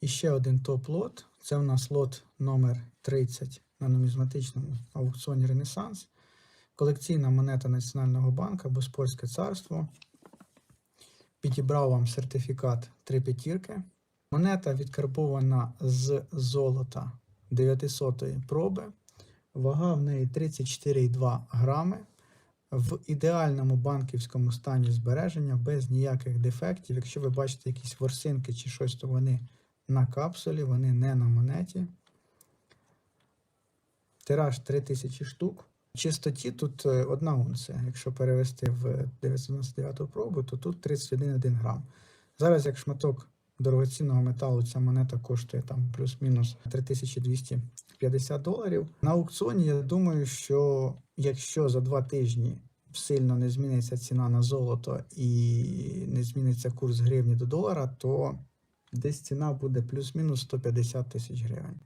І ще один топ-лот. Це у нас лот номер 30 на нумізматичному аукціоні Ренесанс. Колекційна монета Національного банку Боспорське царство. Підібрав вам сертифікат 3 п'ятірки. Монета відкарбована з золота 900 проби. Вага в неї 34,2 грами. В ідеальному банківському стані збереження, без ніяких дефектів. Якщо ви бачите якісь ворсинки чи щось, то вони на капсулі, вони не на монеті. Тираж 3000 штук. Чистоті тут е, одна унція. Якщо перевести в 999 пробу, то тут 31,1 грам. Зараз, як шматок дорогоцінного металу, ця монета коштує там плюс-мінус 3250 доларів. На аукціоні я думаю, що якщо за два тижні сильно не зміниться ціна на золото і не зміниться курс гривні до долара, то десь ціна буде плюс-мінус 150 тисяч гривень.